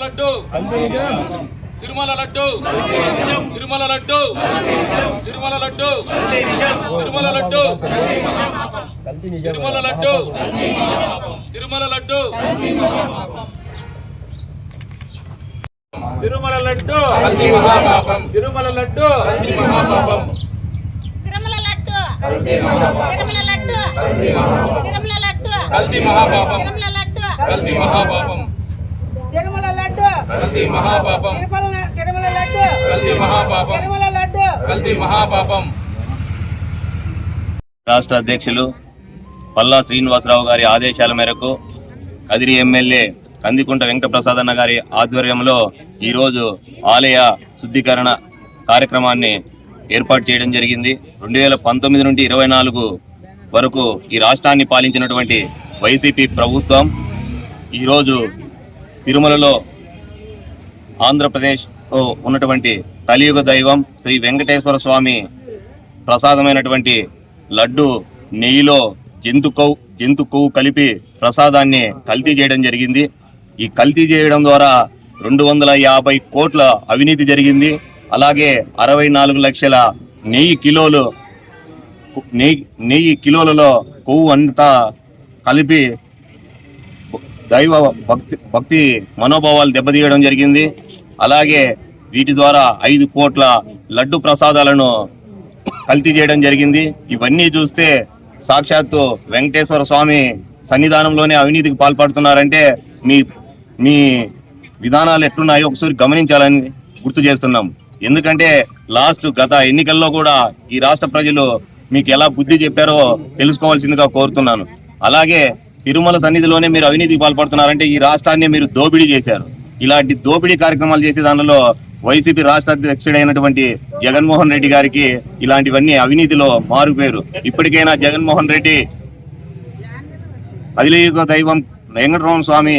లడ్డు తిరుమల లడ్డు. తిరుమల లడ్డు. తిరుమల లడ్డు. తిరుమల లడ్డు. తిరుమల లడ్డు. తిరుమల లడ్డు. తిరుమల లడ్డు. తిరుమల లడ్డు. తిరుమల లడ్డు తిరుమల లడ్డు తిరుమల కల్తీ మహాపాపం. తిరుమల లడ్డు. కల్తీ మహాపాపం. తిరుమల లడ్డు. కల్తీ మహాపాపం. తిరుమల తిరుమల లడ్డు. కల్తీ మహాపాపం. తిరుమల లడ్డు. కల్తీ మహాపాపం. రాష్ట్ర అధ్యక్షులు పల్లా శ్రీనివాసరావు గారి ఆదేశాల మేరకు కదిరి ఎమ్మెల్యే కందికుంట వెంకటప్రసాదన్న గారి ఆధ్వర్యంలో ఈరోజు ఆలయ శుద్ధీకరణ కార్యక్రమాన్ని ఏర్పాటు చేయడం జరిగింది. రెండు వేల పంతొమ్మిది నుండి ఇరవై నాలుగు వరకు ఈ రాష్ట్రాన్ని పాలించినటువంటి వైసీపీ ప్రభుత్వం ఈరోజు తిరుమలలో ఆంధ్రప్రదేశ్ ఉన్నటువంటి కలియుగ దైవం శ్రీ వెంకటేశ్వర స్వామి ప్రసాదమైనటువంటి లడ్డు నెయ్యిలో జంతు కొవ్వు జంతు కొవ్వు కలిపి ప్రసాదాన్ని కల్తీ చేయడం జరిగింది. ఈ కల్తీ చేయడం ద్వారా రెండు వందల యాభై కోట్ల అవినీతి జరిగింది. అలాగే అరవై నాలుగు లక్షల నెయ్యి కిలోలు నెయ్యి నెయ్యి కిలోలలో కొవ్వు అంతా కలిపి దైవ భక్తి భక్తి మనోభావాలు దెబ్బతీయడం జరిగింది. అలాగే వీటి ద్వారా ఐదు కోట్ల లడ్డు ప్రసాదాలను కల్తీ చేయడం జరిగింది. ఇవన్నీ చూస్తే సాక్షాత్తు వెంకటేశ్వర స్వామి సన్నిధానంలోనే అవినీతికి పాల్పడుతున్నారంటే మీ మీ విధానాలు ఎట్లున్నాయో ఒకసారి గమనించాలని గుర్తు చేస్తున్నాం. ఎందుకంటే లాస్ట్ గత ఎన్నికల్లో కూడా ఈ రాష్ట్ర ప్రజలు మీకు ఎలా బుద్ధి చెప్పారో తెలుసుకోవాల్సిందిగా కోరుతున్నాను. అలాగే తిరుమల సన్నిధిలోనే మీరు అవినీతికి పాల్పడుతున్నారంటే ఈ రాష్ట్రాన్ని మీరు దోపిడీ చేశారు. ఇలాంటి దోపిడీ కార్యక్రమాలు చేసే దానిలో వైసీపీ రాష్ట్ర అధ్యక్షుడైనటువంటి జగన్మోహన్ రెడ్డి గారికి ఇలాంటివన్నీ అవినీతిలో మారుపేరు. ఇప్పటికైనా జగన్మోహన్ రెడ్డి అదిలేయుగ దైవం వెంకటరమణ స్వామి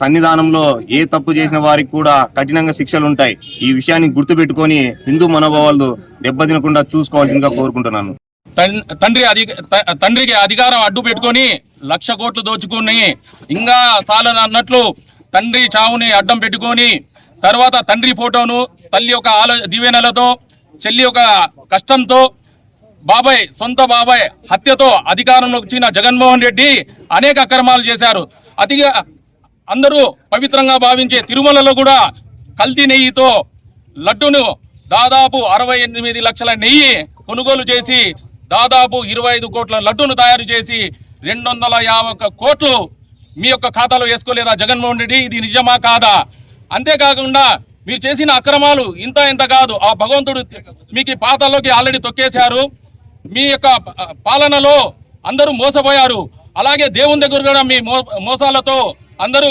సన్నిధానంలో ఏ తప్పు చేసిన వారికి కూడా కఠినంగా శిక్షలు ఉంటాయి. ఈ విషయాన్ని గుర్తుపెట్టుకొని హిందూ మనోభావాలు దెబ్బతినకుండా చూసుకోవాల్సిందిగా కోరుకుంటున్నాను. తండ్రి అధిక త- తండ్రికి అధికారం అడ్డు పెట్టుకొని లక్ష కోట్లు దోచుకొని ఇంకా చాలని అన్నట్లు తండ్రి చావుని అడ్డం పెట్టుకొని తర్వాత తండ్రి ఫోటోను తల్లి యొక్క ఆలో దివేనలతో చెల్లి యొక్క కష్టంతో బాబాయ్ సొంత బాబాయ్ హత్యతో అధికారంలోకి వచ్చిన జగన్మోహన్ రెడ్డి అనేక అక్రమాలు చేశారు. అతిగా అందరూ పవిత్రంగా భావించే తిరుమలలో కూడా కల్తీ నెయ్యితో లడ్డును దాదాపు అరవై ఎనిమిది లక్షల నెయ్యి కొనుగోలు చేసి దాదాపు ఇరవై ఐదు కోట్ల లడ్డును తయారు చేసి రెండు వందల యాభై ఒక్క కోట్లు మీ యొక్క ఖాతాలో వేసుకోలేదా జగన్మోహన్ రెడ్డి? ఇది నిజమా కాదా? అంతేకాకుండా మీరు చేసిన అక్రమాలు ఇంత ఇంత కాదు. ఆ భగవంతుడు మీకు ఈ పాతాల్లోకి ఆల్రెడీ తొక్కేశారు. మీ యొక్క పాలనలో అందరూ మోసపోయారు. అలాగే దేవుని దగ్గర కూడా మీ మో మోసాలతో అందరూ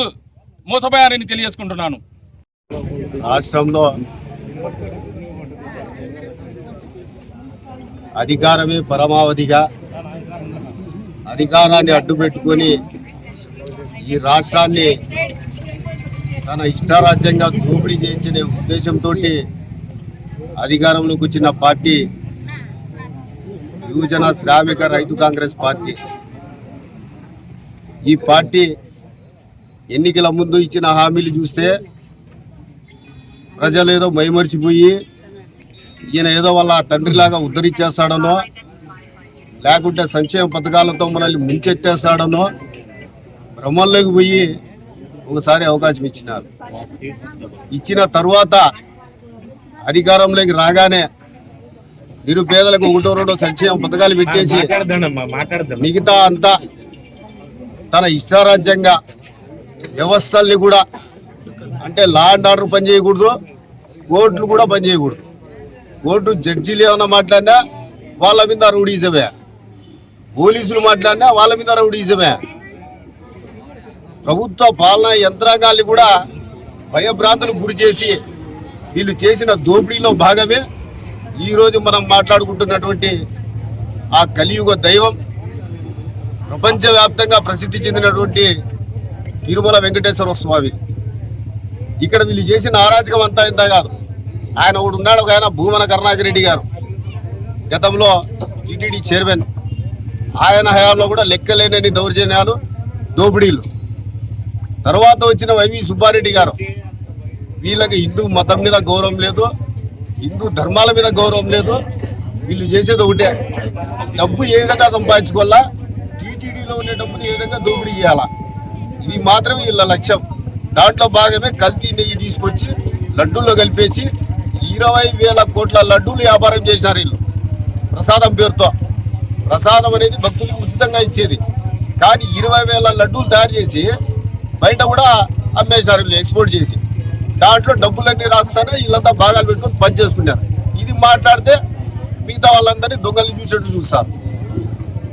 మోసపోయారని తెలియజేసుకుంటున్నాను. రాష్ట్రంలో అధికారమే పరమావధిగా అధికారాన్ని అడ్డుపెట్టుకొని ఈ రాష్ట్రాన్ని తన ఇష్టారాజ్యంగా దోపిడీ చేయించిన ఉద్దేశంతో అధికారంలోకి వచ్చిన పార్టీ యువజన శ్రామిక రైతు కాంగ్రెస్ పార్టీ. ఈ పార్టీ ఎన్నికల ముందు ఇచ్చిన హామీలు చూస్తే ప్రజలు ఏదో మైమరిచిపోయి ఈయన ఏదో వాళ్ళ తండ్రిలాగా ఉద్ధరించేస్తాడనో లేకుంటే సంక్షేమ పథకాలతో మనల్ని ముంచెత్తేస్తాడనో భ్రమంలోకి పోయి ఒకసారి అవకాశం ఇచ్చినారు. ఇచ్చిన తరువాత అధికారంలోకి రాగానే నిరుపేదలకు ఒకటో రెండో సంక్షేమ పథకాలు పెట్టేసి మిగతా అంతా తన ఇష్టారాజ్యంగా వ్యవస్థల్ని కూడా అంటే లా అండ్ ఆర్డర్ పనిచేయకూడదు కోర్టులు కూడా పనిచేయకూడదు కోర్టు జడ్జీలు ఏమన్నా మాట్లాడినా వాళ్ళ మీద రౌడీజమే. పోలీసులు మాట్లాడినా వాళ్ళ మీద రౌడీజమే. ప్రభుత్వ పాలనా యంత్రాంగాల్ని కూడా భయభ్రాంతులకు గురి చేసి వీళ్ళు చేసిన దోపిడీలో భాగమే ఈరోజు మనం మాట్లాడుకుంటున్నటువంటి ఆ కలియుగ దైవం ప్రపంచవ్యాప్తంగా ప్రసిద్ధి చెందినటువంటి తిరుమల వెంకటేశ్వర స్వామి. ఇక్కడ వీళ్ళు చేసిన అరాచకం అంతా ఇంత కాదు. ఆయన ఒకడు ఉన్నాడు ఒక ఆయన భూమన కరుణాకర్ రెడ్డి గారు. గతంలో టీటీడీ చైర్మన్. ఆయన హయాంలో కూడా లెక్కలేనని దౌర్జన్యాలు దోపిడీలు. తర్వాత వచ్చిన వైవి సుబ్బారెడ్డి గారు వీళ్ళకి హిందూ మతం మీద గౌరవం లేదు హిందూ ధర్మాల మీద గౌరవం లేదు వీళ్ళు చేసేది ఒకటే. డబ్బు ఏ విధంగా సంపాదించుకోవాలా? టీటీడీలో ఉండే డబ్బుని ఏ విధంగా దోపిడీ చేయాలా? ఇది మాత్రమే వీళ్ళ లక్ష్యం. దాంట్లో భాగమే కల్తీ నెయ్యి తీసుకొచ్చి లడ్డూల్లో కలిపేసి ఇరవై వేల కోట్ల లడ్డూలు వ్యాపారం చేశారు వీళ్ళు. ప్రసాదం పేరుతో. ప్రసాదం అనేది భక్తులకు ఉచితంగా ఇచ్చేది. కానీ ఇరవై వేల లడ్డూలు తయారు చేసి బయట కూడా అమ్మేశారు వీళ్ళు ఎక్స్పోర్ట్ చేసి. దాంట్లో డబ్బులన్నీ రాస్తానే వీళ్ళంతా భాగాలు పెట్టుకొని పనిచేసుకున్నారు. ఇది మాట్లాడితే మిగతా వాళ్ళందరినీ దొంగలు చూసేట్టు చూస్తారు.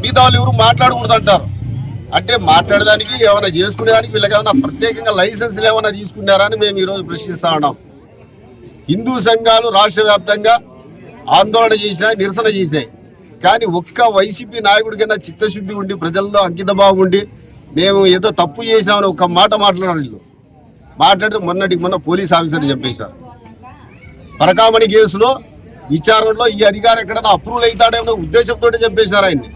మిగతా వాళ్ళు ఎవరు మాట్లాడకూడదు అంటారు అంటే మాట్లాడడానికి ఏమైనా చేసుకునేదానికి వీళ్ళకి ఏమైనా ప్రత్యేకంగా లైసెన్స్లు ఏమైనా తీసుకున్నారా అని మేము ఈరోజు ప్రశ్నిస్తా ఉన్నాం. హిందూ సంఘాలు రాష్ట్ర వ్యాప్తంగా ఆందోళన చేసినాయి నిరసన చేసినాయి. కానీ ఒక్క వైసీపీ నాయకుడికైనా చిత్తశుద్ధి ఉండి ప్రజల్లో అంకితభావం ఉండి మేము ఏదో తప్పు చేసినామని ఒక్క మాట మాట్లాడారు వీళ్ళు. మాట్లాడితే మొన్నటికి మొన్న పోలీస్ ఆఫీసర్ని చంపేశారు. పరకామణి కేసులో విచారణలో ఈ అధికారి ఎక్కడైనా అప్రూవల్ అవుతాడేమో ఉద్దేశంతో చంపేశారు ఆయన్ని.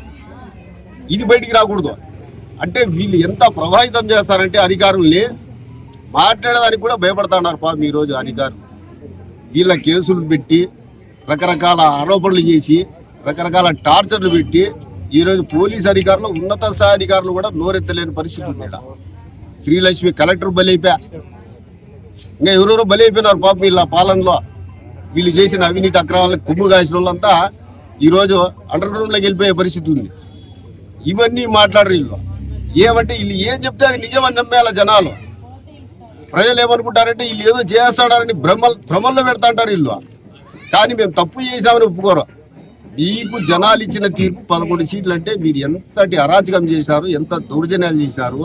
ఇది బయటికి రాకూడదు. అంటే వీళ్ళు ఎంత ప్రభావితం చేస్తారంటే అధికారుల్ని మాట్లాడడానికి కూడా భయపడుతున్నారు పాపం ఈరోజు అధికారులు. వీళ్ళ కేసులు పెట్టి రకరకాల ఆరోపణలు చేసి రకరకాల టార్చర్లు పెట్టి ఈరోజు పోలీస్ అధికారులు ఉన్నత స్థాయి అధికారులు కూడా నోరెత్తలేని పరిస్థితి ఉంది శ్రీలక్ష్మి కలెక్టర్ బలైపా ఇంకా ఎవరెవరో బలైపోయినారు పాపం వీళ్ళ పాలనలో. వీళ్ళు చేసిన అవినీతి అక్రమాలకు కుమ్ము కాసిన వాళ్ళంతా ఈరోజు అండర్ గ్రౌండ్లోకి వెళ్ళిపోయే పరిస్థితి ఉంది. ఇవన్నీ మాట్లాడరు వీళ్ళు. ఏమంటే వీళ్ళు ఏం చెప్తే అది నిజమని నమ్మేలా జనాలు. ప్రజలు ఏమనుకుంటారంటే వీళ్ళు ఏదో చేస్తాడారని భ్రమల్ భ్రమల్లో పెడతాంటారు వీళ్ళు. కానీ మేము తప్పు చేసామని ఒప్పుకోరు. మీకు జనాలు ఇచ్చిన తీర్పు పదకొండు సీట్లు అంటే మీరు ఎంతటి అరాచకం చేశారు ఎంత దౌర్జన్యాలు చేశారు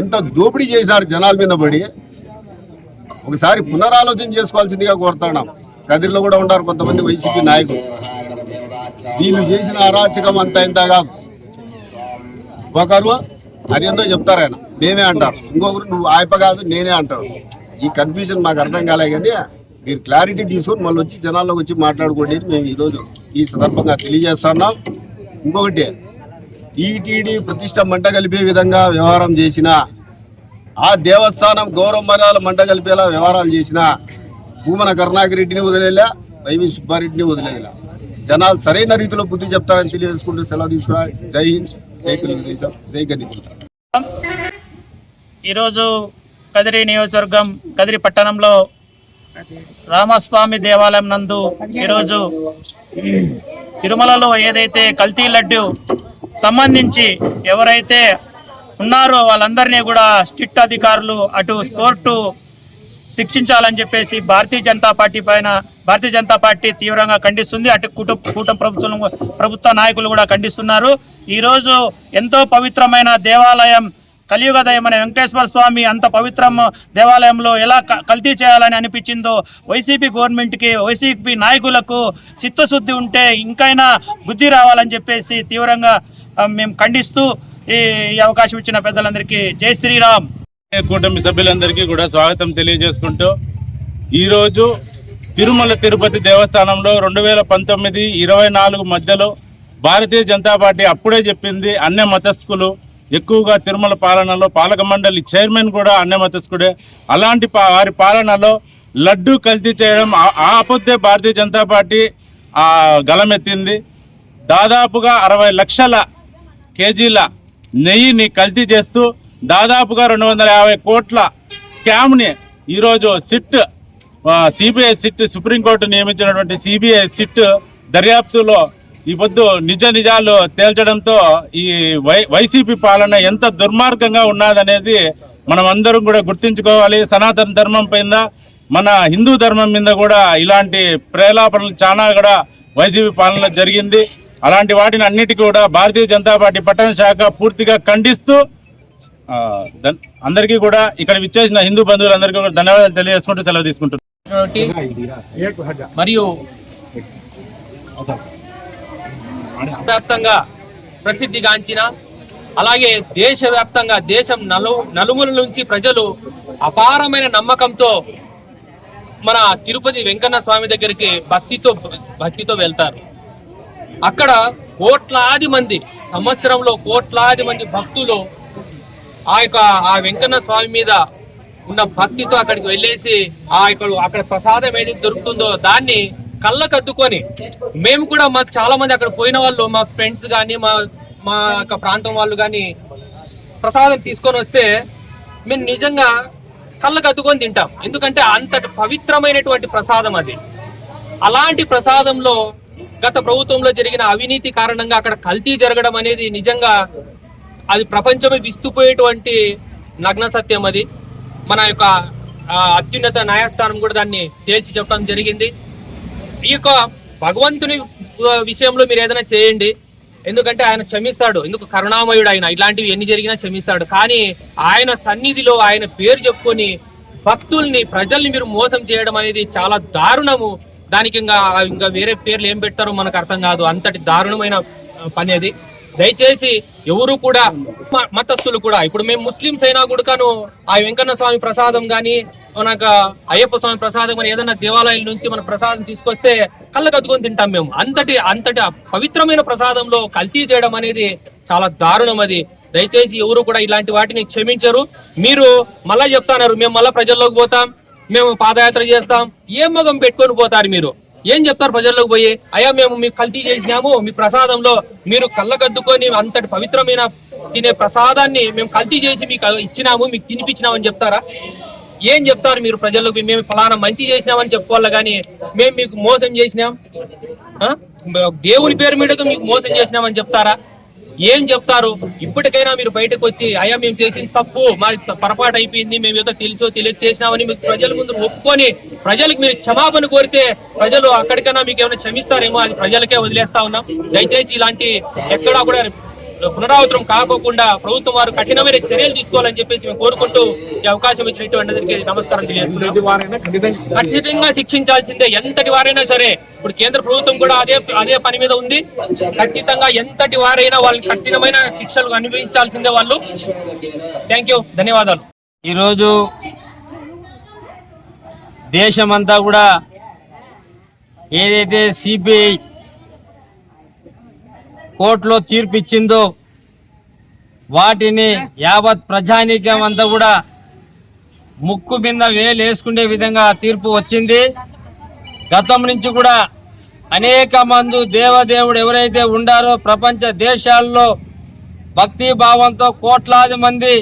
ఎంత దోపిడీ చేశారు జనాల మీద పడి ఒకసారి పునరాలోచన చేసుకోవాల్సిందిగా కోరుతున్నాం. కదిరిలో కూడా ఉన్నారు కొంతమంది వైసీపీ నాయకులు. వీళ్ళు చేసిన అరాచకం అంతా ఇంత కాదు. ఒకరు అదేందో చెప్తారు ఆయన. నేనే అంటారు ఇంకొకరు నువ్వు ఆయప కాదు నేనే అంటారు ఈ కన్ఫ్యూజన్ మాకు అర్థం కాలే కానీ మీరు క్లారిటీ తీసుకొని మళ్ళీ వచ్చి జనాల్లోకి వచ్చి మాట్లాడుకోండి మేము ఈరోజు ఈ సందర్భంగా తెలియజేస్తున్నాం. ఇంకొకటి టీటీడీ ప్రతిష్ట మంట కలిపే విధంగా వ్యవహారం చేసిన ఆ దేవస్థానం గౌరవ మర్యాదలు మంట కలిపేలా వ్యవహారాలు చేసిన భూమన కరుణాకర్ రెడ్డిని వదిలేలా వైవి సుబ్బారెడ్డిని వదిలేలా. జనాలు సరైన రీతిలో బుద్ధి చెప్తారని తెలియజేసుకుంటూ సెలవు తీసుకురా. జై హింద్ జై తెలుగుదేశం జై గణిత. ఈరోజు కదిరి నియోజకవర్గం కదిరి పట్టణంలో రామస్వామి దేవాలయం నందు ఈరోజు తిరుమలలో ఏదైతే కల్తీ లడ్డు సంబంధించి ఎవరైతే ఉన్నారో వాళ్ళందరినీ కూడా స్ట్రిక్ట్ అధికారులు అటు కోర్టు శిక్షించాలని చెప్పేసి భారతీయ జనతా పార్టీ పైన భారతీయ జనతా పార్టీ తీవ్రంగా ఖండిస్తుంది. అటు కుటుంబ కూటమి ప్రభుత్వం ప్రభుత్వ నాయకులు కూడా ఖండిస్తున్నారు. ఈరోజు ఎంతో పవిత్రమైన దేవాలయం కలియుగ దయమనే వెంకటేశ్వర స్వామి అంత పవిత్రం దేవాలయంలో ఎలా కల్తీ చేయాలని అనిపించిందో వైసీపీ గవర్నమెంట్కి వైసీపీ నాయకులకు చిత్తశుద్ధి ఉంటే ఇంకైనా బుద్ధి రావాలని చెప్పేసి తీవ్రంగా మేము ఖండిస్తూ ఈ అవకాశం ఇచ్చిన పెద్దలందరికీ జై శ్రీరామ్. కూటమి సభ్యులందరికీ కూడా స్వాగతం తెలియజేసుకుంటూ ఈరోజు తిరుమల తిరుపతి దేవస్థానంలో రెండు వేల పంతొమ్మిది ఇరవై నాలుగు మధ్యలో భారతీయ జనతా పార్టీ అప్పుడే చెప్పింది అన్ని మతస్థులు ఎక్కువగా తిరుమల పాలనలో పాలక మండలి చైర్మన్ కూడా అన్నమతస్కుడే అలాంటి వారి పాలనలో లడ్డు కల్తీ చేయడం ఆపొద్దే భారతీయ జనతా పార్టీ ఆ గలమెత్తింది దాదాపుగా అరవై లక్షల కేజీల నెయ్యిని కల్తీ చేస్తూ దాదాపుగా రెండు వందల యాభై కోట్ల స్కామ్ని ఈరోజు SIT CBI SIT supreme court నియమించినటువంటి CBI SIT దర్యాప్తులో ఈ పొద్దు నిజ నిజాలు తేల్చడంతో ఈ వై వైసీపీ పాలన ఎంత దుర్మార్గంగా ఉన్నదనేది మనం అందరం కూడా గుర్తించుకోవాలి. సనాతన ధర్మం పైన మన హిందూ ధర్మం మీద కూడా ఇలాంటి ప్రేలాపనలు చాలా కూడా వైసీపీ పాలన జరిగింది. అలాంటి వాటిని అన్నిటి కూడా భారతీయ జనతా పార్టీ పట్టణ శాఖ పూర్తిగా ఖండిస్తూ అందరికీ కూడా ఇక్కడ విచ్చేసిన హిందూ బంధువులందరికీ కూడా ధన్యవాదాలు తెలియజేసుకుంటూ సెలవు తీసుకుంటున్నాను మరియు వ్యాప్తంగా ప్రసిద్ధిగాంచిన అలాగే దేశవ్యాప్తంగా దేశం నలు నలుమూల నుంచి ప్రజలు అపారమైన నమ్మకంతో మన తిరుపతి వెంకన్న స్వామి దగ్గరికి భక్తితో భక్తితో వెళ్తారు. అక్కడ కోట్లాది మంది సంవత్సరంలో కోట్లాది మంది భక్తులు ఆ యొక్క ఆ వెంకన్న స్వామి మీద ఉన్న భక్తితో అక్కడికి వెళ్ళేసి ఆ యొక్క అక్కడ ప్రసాదం ఏది దొరుకుతుందో దాన్ని కళ్ళకు అద్దుకొని మేము కూడా మాకు చాలా మంది అక్కడ పోయిన వాళ్ళు మా ఫ్రెండ్స్ కానీ మా మా యొక్క ప్రాంతం వాళ్ళు కానీ ప్రసాదం తీసుకొని వస్తే మేము నిజంగా కళ్ళకు అద్దుకొని తింటాం. ఎందుకంటే అంతటి పవిత్రమైనటువంటి ప్రసాదం అది. అలాంటి ప్రసాదంలో గత ప్రభుత్వంలో జరిగిన అవినీతి కారణంగా అక్కడ కల్తీ జరగడం అనేది నిజంగా అది ప్రపంచమే విస్తుపోయేటువంటి నగ్న సత్యం అది. మన యొక్క అత్యున్నత న్యాయస్థానం కూడా దాన్ని తేల్చి చెప్పడం జరిగింది. ఈ యొక్క భగవంతుని విషయంలో మీరు ఏదైనా చేయండి. ఎందుకంటే ఆయన క్షమిస్తాడు. ఎందుకు కరుణామయుడు ఆయన? ఇలాంటివి ఎన్ని జరిగినా క్షమిస్తాడు. కానీ ఆయన సన్నిధిలో ఆయన పేరు చెప్పుకొని భక్తుల్ని ప్రజల్ని మీరు మోసం చేయడం అనేది చాలా దారుణము. దానికి ఇంకా ఇంకా వేరే పేర్లు ఏం పెడతారో మనకు అర్థం కాదు. అంతటి దారుణమైన పని అది. దయచేసి ఎవరు కూడా మ- మతస్థులు కూడా ఇప్పుడు మేము ముస్లింస్ అయినా గుడుకను ఆ వెంకన్న స్వామి ప్రసాదం గాని మనకు అయ్యప్ప స్వామి ప్రసాదం కానీ ఏదైనా దేవాలయాల నుంచి మన ప్రసాదం తీసుకొస్తే కళ్ళకు అద్దుకొని తింటాం మేము. అంతటి అంతటి పవిత్రమైన ప్రసాదంలో కల్తీ చేయడం అనేది చాలా దారుణం అది. దయచేసి ఎవరు కూడా ఇలాంటి వాటిని క్షమించరు. మీరు మళ్ళా చెప్తాన్నారు మేము మళ్ళా ప్రజల్లోకి పోతాం మేము పాదయాత్ర చేస్తాం ఏం మగం పెట్టుకొని పోతారు మీరు? ఏం చెప్తారు ప్రజల్లోకి పోయి? అయ్యా మేము మీకు కల్తీ చేసినాము మీ ప్రసాదంలో మీరు కళ్ళకద్దుకొని అంతటి పవిత్రమైన తినే ప్రసాదాన్ని మేము కల్తీ చేసి మీకు ఇచ్చినాము మీకు తినిపించినామని అని చెప్తారా? ఏం చెప్తారు మీరు ప్రజలకు? మేము ఫలానా మంచి చేసినామని చెప్పుకోవాలి కానీ మేము మీకు మోసం చేసినాం? ఆ? దేవుని పేరు మీదకు మీకు మోసం చేసినామని చెప్తారా? ఏం చెప్తారు? ఇప్పటికైనా మీరు బయటకు వచ్చి అయ్యా మేము చేసిన తప్పు మా పొరపాటు అయిపోయింది మేము ఏదో తెలుసో తెలియదు చేసినామని మీకు ప్రజల ముందు ఒప్పుకొని ప్రజలకు మీరు క్షమాపణ కోరితే ప్రజలు అక్కడికైనా మీకు ఏమైనా క్షమిస్తారేమో అది ప్రజలకే వదిలేస్తా ఉన్నాం. దయచేసి ఇలాంటి ఎక్కడా కూడా పునరావృతం కాకోకుండా ప్రభుత్వం వారు కఠినమైన చర్యలు తీసుకోవాలని చెప్పేసి మేము కోరుకుంటూ ఈ అవకాశం ఇచ్చినటువంటి అందరికీ నమస్కారం తెలియజేస్తున్నాం. కఠినంగా శిక్షించాల్సిందే. ఎంతటి వారైనా సరే ఇప్పుడు కేంద్ర ప్రభుత్వం కూడా అదే అదే పని మీద ఉంది. ఖచ్చితంగా ఎంతటి వారైనా వాళ్ళకి కఠినమైన శిక్షలు అనుభవించాల్సిందే వాళ్ళు. థ్యాంక్ యూ ధన్యవాదాలు. ఈరోజు దేశమంతా కూడా ఏదైతే సిబిఐ కోర్టులో తీర్పు ఇచ్చిందో వాటిని యావత్ ప్రజానీకం అంతా కూడా ముక్కు మీద వేలు వేసుకునే విధంగా తీర్పు వచ్చింది. గతం నుంచి కూడా అనేక మంది దేవదేవుడు ఎవరైతే ఉండారో ప్రపంచ దేశాల్లో భక్తి భావంతో కోట్లాది మంది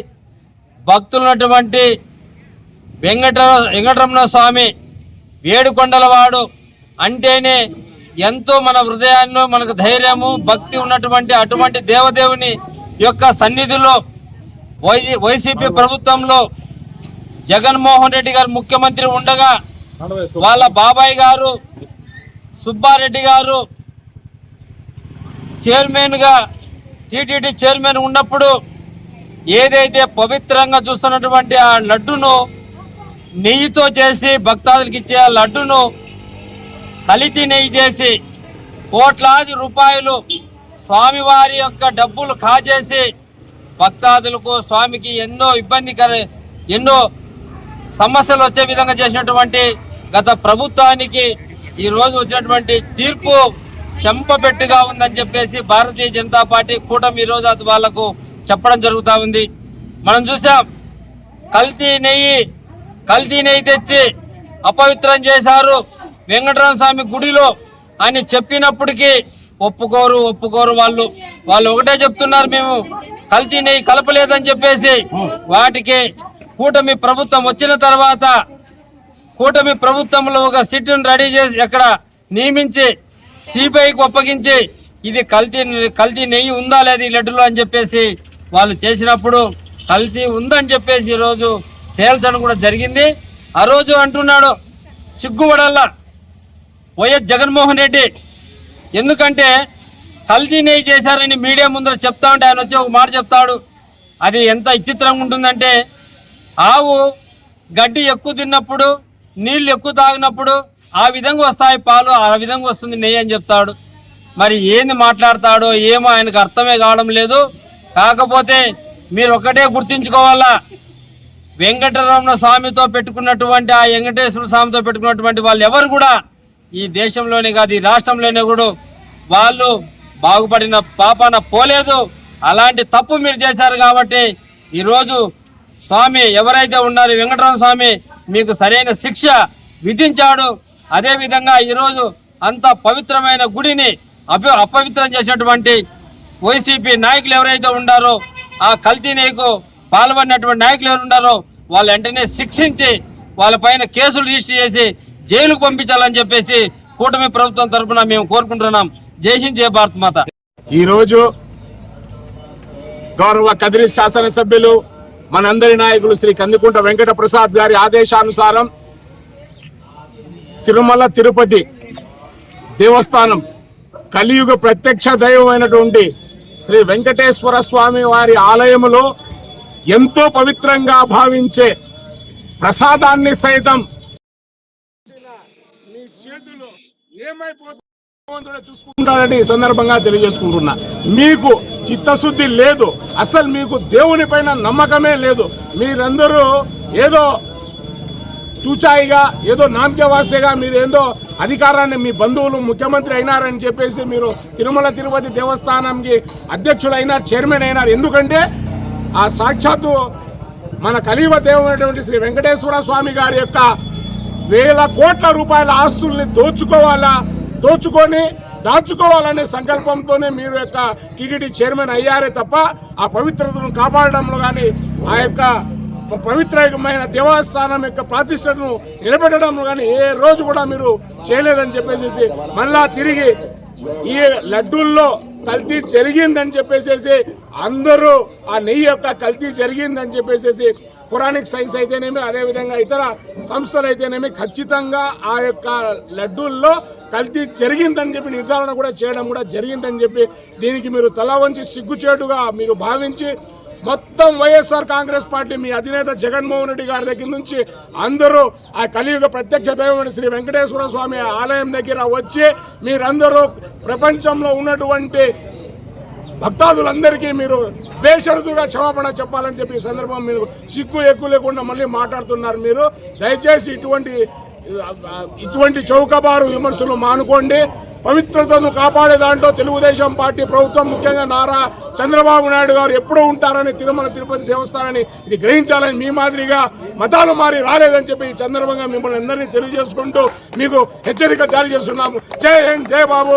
భక్తులున్నటువంటి వెంకట వెంకటరమణ స్వామి ఏడుకొండలవాడు అంటేనే ఎంతో మన హృదయాల్లో మనకు ధైర్యము భక్తి ఉన్నటువంటి అటువంటి దేవదేవుని యొక్క సన్నిధిలో వై వైసీపీ ప్రభుత్వంలో జగన్మోహన్ రెడ్డి గారు ముఖ్యమంత్రి ఉండగా వాళ్ళ బాబాయ్ గారు సుబ్బారెడ్డి గారు చైర్మన్గా టీటీడీ చైర్మన్ ఉన్నప్పుడు ఏదైతే పవిత్రంగా చూస్తున్నటువంటి ఆ లడ్డును నెయ్యితో చేసి భక్తాదులకు ఇచ్చే ఆ లడ్డును కలితి నెయ్యి చేసి కోట్లాది రూపాయలు స్వామివారి యొక్క డబ్బులు కాజేసి భక్తాదులకు స్వామికి ఎన్నో ఇబ్బందికర ఎన్నో సమస్యలు వచ్చే విధంగా చేసినటువంటి గత ప్రభుత్వానికి ఈరోజు వచ్చినటువంటి తీర్పు చెంపపెట్టుగా ఉందని చెప్పేసి భారతీయ జనతా పార్టీ కూటమి ఈ రోజు అది వాళ్ళకు చెప్పడం జరుగుతూ ఉంది. మనం చూసాం కల్తీ నెయ్యి కల్తీ నెయ్యి తెచ్చి అపవిత్రం చేశారు. వెంకటరామ స్వామి గుడిలో అని చెప్పినప్పటికీ ఒప్పుకోరు ఒప్పుకోరు వాళ్ళు. వాళ్ళు ఒకటే చెప్తున్నారు మేము కల్తీ నెయ్యి కలపలేదని చెప్పేసి వాటికి కూటమి ప్రభుత్వం వచ్చిన తర్వాత కూటమి ప్రభుత్వంలో ఒక సిట్ను రెడీ చేసి ఎక్కడ నియమించి సిబిఐకి ఒప్పగించి ఇది కల్తీ కల్తీ నెయ్యి ఉందా లేదు ఈ లడ్డులో అని చెప్పేసి వాళ్ళు చేసినప్పుడు కల్తీ ఉందని చెప్పేసి ఈరోజు తేల్చడం కూడా జరిగింది. ఆ రోజు అంటున్నాడు సిగ్గుపడల్లా వైఎస్ జగన్మోహన్ రెడ్డి. ఎందుకంటే కల్తీ నెయ్యి చేశారని మీడియా ముందర చెప్తా ఉంటే ఆయన వచ్చి ఒక మాట చెప్తాడు. అది ఎంత విచిత్రంగా ఉంటుందంటే ఆవు గడ్డి ఎక్కువ తిన్నప్పుడు నీళ్ళు ఎక్కువ తాగినప్పుడు ఆ విధంగా వస్తాయి పాలు ఆ విధంగా వస్తుంది నెయ్యి అని చెప్తాడు. మరి ఏంది మాట్లాడతాడో ఏమో ఆయనకు అర్థమే కావడం లేదు. కాకపోతే మీరు ఒకటే గుర్తించుకోవాలా? వెంకటరమణ స్వామితో పెట్టుకున్నటువంటి ఆ వెంకటేశ్వర స్వామితో పెట్టుకున్నటువంటి వాళ్ళు ఎవరు కూడా ఈ దేశంలోనే కాదు ఈ రాష్ట్రంలోనే కూడా వాళ్ళు బాగుపడిన పాపాన పోలేదు. అలాంటి తప్పు మీరు చేశారు కాబట్టి ఈరోజు స్వామి ఎవరైతే ఉన్నారో వెంకటరామ స్వామి మీకు సరైన శిక్ష విధించాడు. అదేవిధంగా ఈరోజు అంత పవిత్రమైన గుడిని అప అపవిత్రం చేసినటువంటి వైసీపీ నాయకులు ఎవరైతే ఉండారో ఆ కల్తీ నీకు పాల్పడినటువంటి నాయకులు ఎవరు ఉండారో వాళ్ళ వెంటనే శిక్షించి వాళ్ళపైన కేసులు రిజిస్టర్ చేసి జైలుకు పంపించాలని చెప్పేసి కూటమి ప్రభుత్వం తరఫున మేము కోరుకుంటున్నాం. జై హింద్ జయ భారత్ మాత. ఈరోజు గౌరవ కదిరి శాసనసభ్యులు మనందరి నాయకులు శ్రీ కందుకుంట వెంకట ప్రసాద్ గారి ఆదేశానుసారం తిరుమల తిరుపతి దేవస్థానం కలియుగ ప్రత్యక్ష దైవమైనటువంటి శ్రీ వెంకటేశ్వర స్వామి వారి ఆలయములో ఎంతో పవిత్రంగా భావించే ప్రసాదాన్ని సైతం భగవంతుడే చూసుకుంటాడని ఈ సందర్భంగా తెలియజేసుకుంటున్నా. మీకు చిత్తశుద్ధి లేదు. అసలు మీకు దేవుని పైన నమ్మకమే లేదు. మీరందరూ ఏదో చూచాయిగా ఏదో నామకే వాస్తేగా మీరు ఏందో అధికారాన్ని మీ బంధువులు ముఖ్యమంత్రి అయినారని చెప్పేసి మీరు తిరుమల తిరుపతి దేవస్థానంకి అధ్యక్షులు చైర్మన్ అయినారు. ఎందుకంటే ఆ సాక్షాత్తు మన కలియుగ దేవమైనటువంటి శ్రీ వెంకటేశ్వర స్వామి గారి యొక్క వేల కోట్ల రూపాయల ఆస్తుల్ని దోచుకోవాలా? దోచుకొని దాచుకోవాలనే సంకల్పంతోనే మీరు యొక్క టీటీడీ చైర్మన్ అయ్యారే తప్ప ఆ పవిత్రతను కాపాడడంలో కానీ ఆ యొక్క పవిత్రమైన దేవస్థానం యొక్క ప్రాతిష్టను నిలబెట్టడంలో కానీ ఏ రోజు కూడా మీరు చేయలేదని చెప్పేసి మళ్ళా తిరిగి ఈ లడ్డూల్లో కల్తీ జరిగిందని చెప్పేసేసి అందరూ ఆ నెయ్యి యొక్క కల్తీ జరిగిందని చెప్పేసేసి కురానిక్ సైన్స్ అయితేనేమి అదేవిధంగా ఇతర సంస్థలు అయితేనేమి ఖచ్చితంగా ఆ యొక్క లడ్డూల్లో కల్తీ జరిగిందని చెప్పి నిర్ధారణ కూడా చేయడం కూడా జరిగిందని చెప్పి దీనికి మీరు తల వంచి సిగ్గుచేటుగా మీరు భావించి మొత్తం వైఎస్ఆర్ కాంగ్రెస్ పార్టీ మీ అధినేత జగన్మోహన్ రెడ్డి గారి దగ్గర నుంచి అందరూ ఆ కలియుగ ప్రత్యక్ష దైవమైన శ్రీ వెంకటేశ్వర స్వామి ఆలయం దగ్గర వచ్చి మీరందరూ ప్రపంచంలో ఉన్నటువంటి భక్తాదులందరికీ మీరు బేషరతుగా క్షమాపణ చెప్పాలని చెప్పి ఈ సందర్భం మీరు సిగ్గు ఎక్కువ లేకుండా మళ్ళీ మాట్లాడుతున్నారు మీరు. దయచేసి ఇటువంటి ఇటువంటి చౌకబారు విమర్శలు మానుకోండి. పవిత్రతను కాపాడే దాంట్లో తెలుగుదేశం పార్టీ ప్రభుత్వం ముఖ్యంగా నారా చంద్రబాబు నాయుడు గారు ఎప్పుడూ ఉంటారని తిరుమల తిరుపతి దేవస్థానాన్ని ఇది గ్రహించాలని మీ మాదిరిగా మతాలు మారి రాలేదని చెప్పి ఈ సందర్భంగా మిమ్మల్ని అందరినీ తెలియజేసుకుంటూ మీకు హెచ్చరిక జారీ చేస్తున్నాము. జై హింద్ జై బాబు.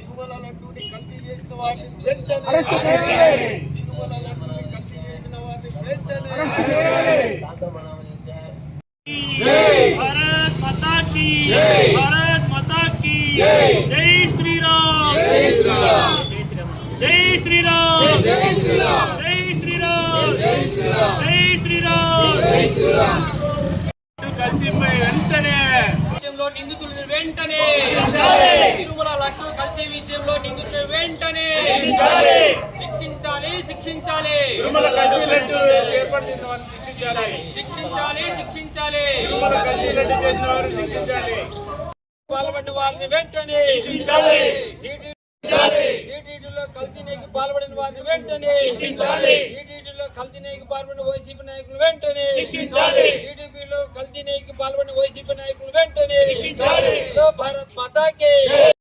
వారిని వెంటనే తిరుమల లడ్డూని కల్తీ చేసిన వారిని వెంటనే భారత్ మాతా కీ భారత్ మాతా కీ జై శ్రీరామ్ జై శ్రీరామ్. జై శ్రీరామ్. జై శ్రీరామ్. జై శ్రీరామ్. నిందితులను వెంటనే తిరుమల లడ్డు కల్తీ విషయంలో నిందితులను వెంటనే శిక్షించాలి. శిక్షించాలి శిక్షించాలి. శిక్షించాలి. పాల్పడిన వారిని వెంటనే టీటీడీలో కల్తీ నీకు పాల్పడిన వారిని వెంటనే టీటీడీలో కల్తీ నీకు పాల్పడిన వైసీపీ నాయకులు వెంటనే టీడీపీలో కల్తీ నీకు పాల్పడిన వైసీపీ నాయకులు వెంటనే భారత్ మాతాకి